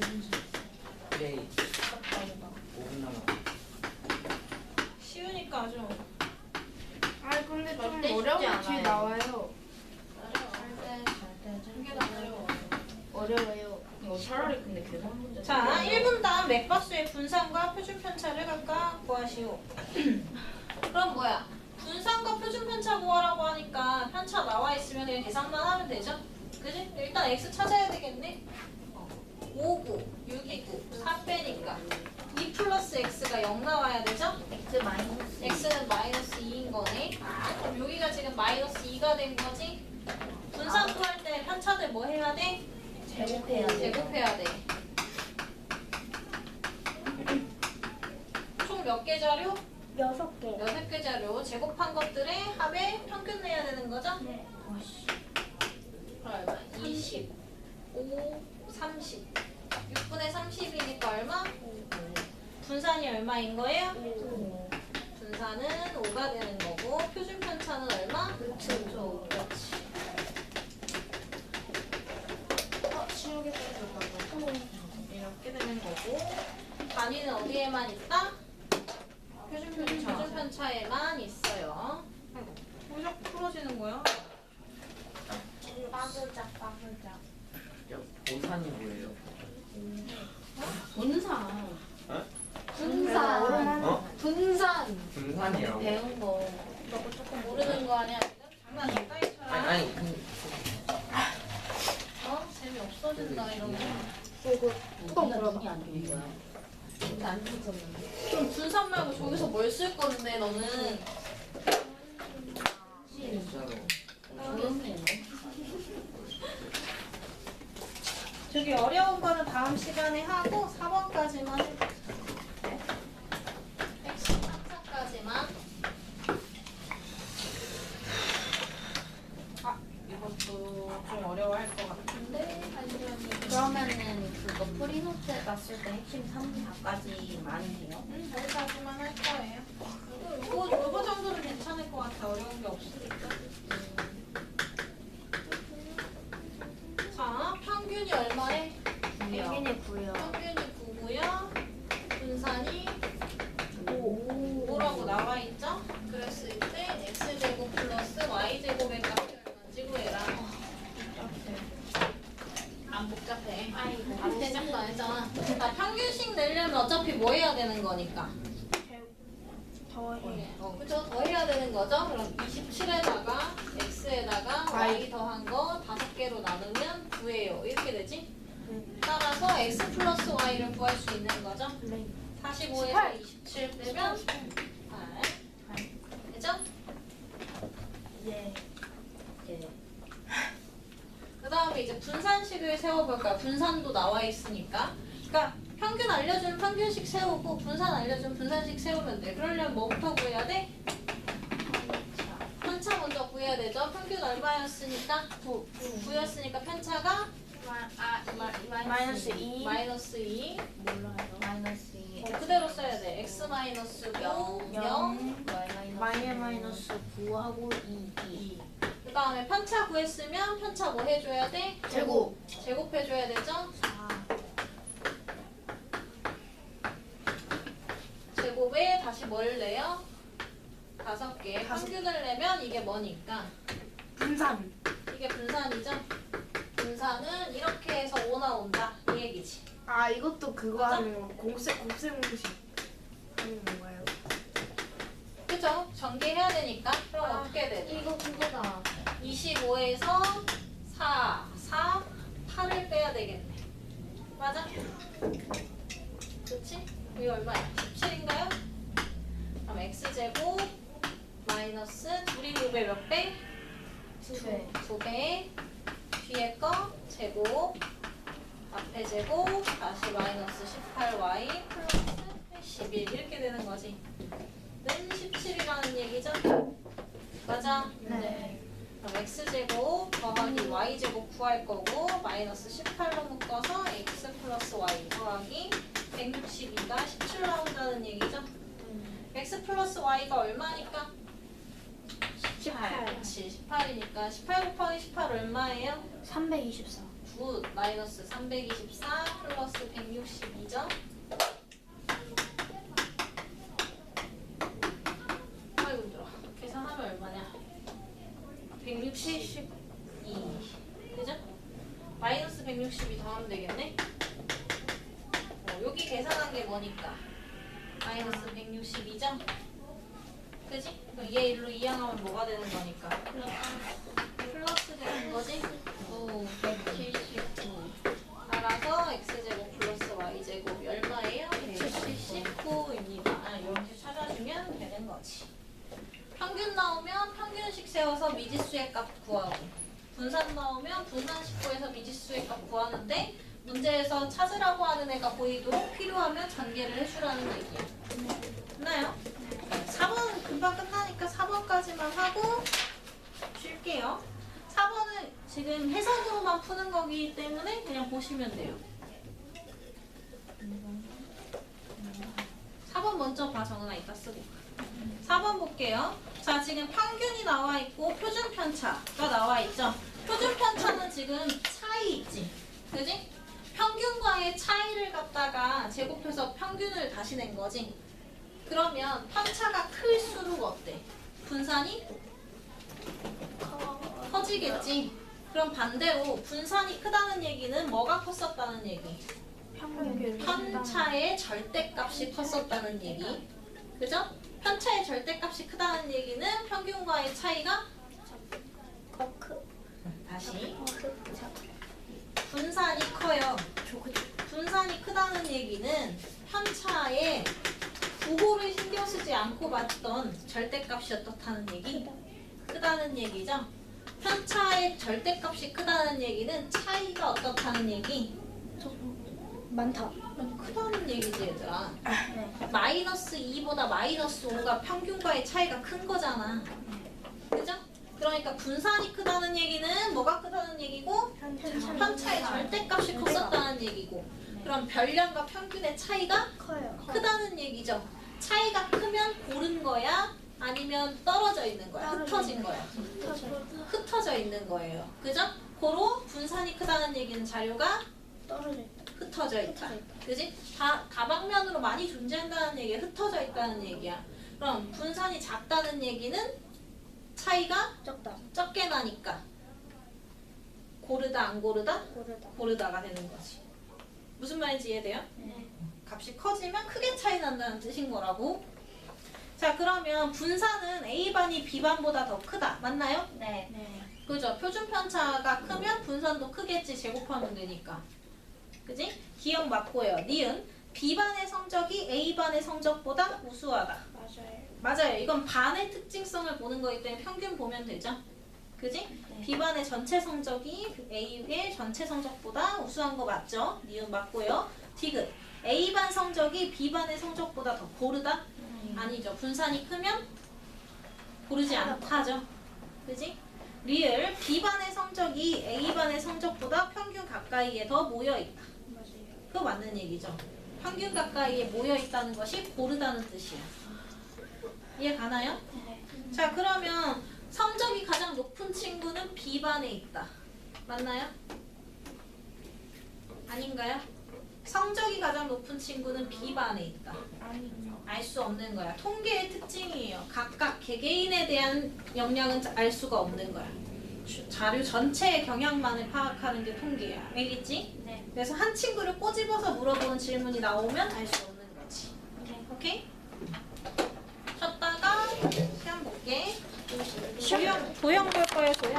네. 5분 남았. 쉬우니까 아주 아 근데 좀 절대 쉽지 어려운 않아요. 나와요. 어려워요. 어, 차라리 근데 계산 문제. 자, 1분 다음 맥박수의 분산과 표준 편차를 각각 구하시오. 그럼 뭐야? 분산과 표준 편차 구하라고 하니까 편차 나와 있으면 그냥 계산만 하면 되죠? 그지? 일단 x 찾아야 되겠네. 5구, 6이구, 4 빼니까 2 플러스 x가 0 나와야 되죠? X x는 마이너스 2인 거네. 그럼 여기가 지금 마이너스 2가 된 거지? 분산 구할 때 편차들 뭐 해야 돼? 제곱해야 돼. 제곱해야 돼. 총 몇 개 자료? 여섯 개. 여섯 개 자료. 제곱한 것들의 합의 평균 내야 되는 거죠? 네. 와씨. 얼마? 20, 5, 30. 6분의 30이니까 얼마? 분산이 얼마인 거예요? 분산은 5가 되는 거고 표준 편차는 얼마? 그쵸. 그렇지. 어 지우개 빼주려고. 이렇게 되는 거고 단위는 어디에만 있다? 표준 편차. 표준 편차에만 있어요. 아이고, 왜 풀어지는 거야? 빠글짝 빠글짝. 보산이 뭐예요? 분산. 어? 분산. 어? 분산. 분산이라고? 배운 거. 너도 조금 모르는 거 아니야? 장난 아니, 이처럼. 아니, 그, 어? 재미 없어진다 이런 거. 이거 뚜껑. 눈이 안 좋은 거야? 근데 안 좋았는데. 그럼 분산 말고 저기서 뭘 쓸 건데 너는? 진짜로. 조용히 해. 저기 어려운 거는 다음 시간에 하고 4번까지만 해보자. 핵심 3차까지만. 아, 이것도 좀 어려워할 것 같은데. 그러면은 그거 프리노트에다 쓸때 핵심 3, 4까지만 해요? 음, 거기까지만 할 거예요. 이거, 이거 정도는 괜찮을 것 같아. 어려운 게 없으니까. 자, 평균이 얼마에? 평균이 9요. 평균이 9고요. 분산이 오. 5라고 나와 있죠? 그랬을 때 x제곱 플러스 y제곱의 값이 얼마인지 구해라. 안 복잡해. 아이고. 앞에 안 했잖아. 나 평균식 내려면 어차피 뭐 해야 되는 거니까. 더해. 어, 그죠? 더 해야 되는 거죠? 그럼 27에다가 x에다가 y 더한 거 다섯 개로 나누면 9예요. 이렇게 되지? 따라서 x 플러스 y를 구할 수 있는 거죠? 네. 45에서 18. 27 빼면 8. 되죠? 예. 예. 그 다음에 이제 분산식을 세워볼까요? 분산도 나와 있으니까. 그러니까 평균 알려주면 평균식 세우고 분산 알려주면 분산식 세우면 돼. 그러려면 뭐부터 구해야 돼? 구해야 되죠? 평균 얼마였으니까? 9. 9였으니까 편차가 아, 마이너스 2. 마이너스 2. 몰라요. 마이너스 2. 어, 그대로 써야 돼. x 마이너스 9, 0, 0. Y 마이너스 마이너스 9하고 2. 2. 그 다음에 편차 구했으면 편차 뭐 해줘야 돼? 제곱. 제곱해줘야 되죠? 4. 제곱에 다시 뭘 내요? 다섯 개. 다섯. 평균을 내면 이게 뭐니까? 분산. 이게 분산이죠? 분산은 이렇게 해서 5 나온다. 이 얘기지. 아 이것도 그거 맞아? 하는 거. 공세 곱셈 공식 하는 건가요? 그죠? 전개해야 되니까. 그럼 아. 어떻게 돼? 이거 그거다. 25에서 4, 4, 8을 빼야 되겠네. 맞아? 그렇지? 이게 얼마야? 17인가요? 그럼 x제곱 마이너스 둘이 5배 몇 배? 두 배. 2배 뒤에 거 제곱 앞에 제곱 다시 마이너스 18y 플러스 11 이렇게 되는 거지 는 17이라는 얘기죠? 맞아? 네. 그럼 x제곱 더하기 y제곱 구할 거고 마이너스 18로 묶어서 x 플러스 y 더하기 162가 17 나온다는 얘기죠? x 플러스 y가 얼마니까? 18이니까 18 곱하기 18 얼마예요? 324. 굿. 마이너스 324 플러스 162점. 162. 그죠? 마이너스 162 더하면 되겠네? 어, 여기 계산한 게 뭐니까? 마이너스 162점. 그지? 그럼 얘 일로 이항하면 뭐가 되는 거니까? 플러스 되는 거지? 오, 179. 따라서 x제곱 플러스 y제곱 얼마예요? 179입니다. 아, 이렇게 찾아주면 되는 거지. 평균 나오면 평균식 세워서 미지수의 값 구하고 분산 나오면 분산식 구해서 미지수의 값 구하는데 문제에서 찾으라고 하는 애가 보이도록 필요하면 전개를 해주라는 얘기야. 됐나요? 4번 금방 끝나니까 4번까지만 하고 쉴게요. 4번은 지금 해석으로만 푸는 거기 때문에 그냥 보시면 돼요. 4번 먼저 봐, 정은아. 이따 쓰고. 4번 볼게요. 자, 지금 평균이 나와 있고 표준 편차가 나와 있죠. 표준 편차는 지금 차이 있지. 그지? 평균과의 차이를 갖다가 제곱해서 평균을 다시 낸 거지. 그러면 편차가 클수록 어때? 분산이 커지겠지. 그럼 반대로 분산이 크다는 얘기는 뭐가 컸었다는 얘기? 편차의 절대값이 컸었다는 얘기. 그죠? 편차의 절대값이 크다는 얘기는 평균과의 차이가 다시 분산이 커요. 분산이 크다는 얘기는 편차의 부호를 신경 쓰지 않고 봤던 절대값이 어떻다는 얘기? 크다는 얘기죠. 편차의 절대값이 크다는 얘기는 차이가 어떻다는 얘기? 많다. 크다는 얘기지 얘들아. 마이너스 2보다 마이너스 5가 평균과의 차이가 큰 거잖아. 그죠? 그러니까 분산이 크다는 얘기는 뭐가 크다는 얘기고 편차의 절대값이 컸었다는 얘기고 그럼 별량과 평균의 차이가 커요. 크다는 얘기죠. 차이가 크면 고른 거야? 아니면 떨어져 있는 거야? 흩어진 거야? 흩어져 있는 거예요. 그죠? 고로 분산이 크다는 얘기는 자료가 떨어져 있다. 흩어져 있다. 흩어져 있다. 그지? 다, 다방면으로 많이 존재한다는 얘기야. 흩어져 있다는 얘기야. 그럼 분산이 작다는 얘기는 차이가 적다. 적게 나니까 고르다 안 고르다? 고르다. 고르다가 되는 거지. 무슨 말인지 이해돼요? 값이 커지면 크게 차이 난다는 뜻인 거라고. 자 그러면 분산은 A반이 B반보다 더 크다. 맞나요? 네. 네. 그죠? 표준 편차가 크면 분산도 크겠지. 제곱하면 되니까. 그지? 기억 맞고요. 니은 B반의 성적이 A반의 성적보다 우수하다. 맞아요. 맞아요. 이건 반의 특징성을 보는 거기 때문에 평균 보면 되죠. 그지? B반의 전체 성적이 A의 전체 성적보다 우수한 거 맞죠? 니은 맞고요. 디귿 A반 성적이 B반의 성적보다 더 고르다? 아니죠. 분산이 크면 고르지 않다죠. 그지? 리을 B반의 성적이 A반의 성적보다 평균 가까이에 더 모여 있다. 맞아요. 그거 맞는 얘기죠. 평균 가까이에 모여 있다는 것이 고르다는 뜻이야. 이해 가나요? 네. 자, 그러면 성적이 가장 높은 친구는 B반에 있다. 맞나요? 아닌가요? 성적이 가장 높은 친구는 B반에 있다. 알 수 없는 거야. 통계의 특징이에요. 각각 개개인에 대한 역량은 알 수가 없는 거야. 주- 자료 전체의 경향만을 파악하는 게 통계야. 알겠지? 네. 그래서 한 친구를 꼬집어서 물어보는 질문이 나오면 알 수 없는 거지. 네. 오케이? 쉬었다가 시험 볼게. 도형, 도형 볼 거예요, 도형.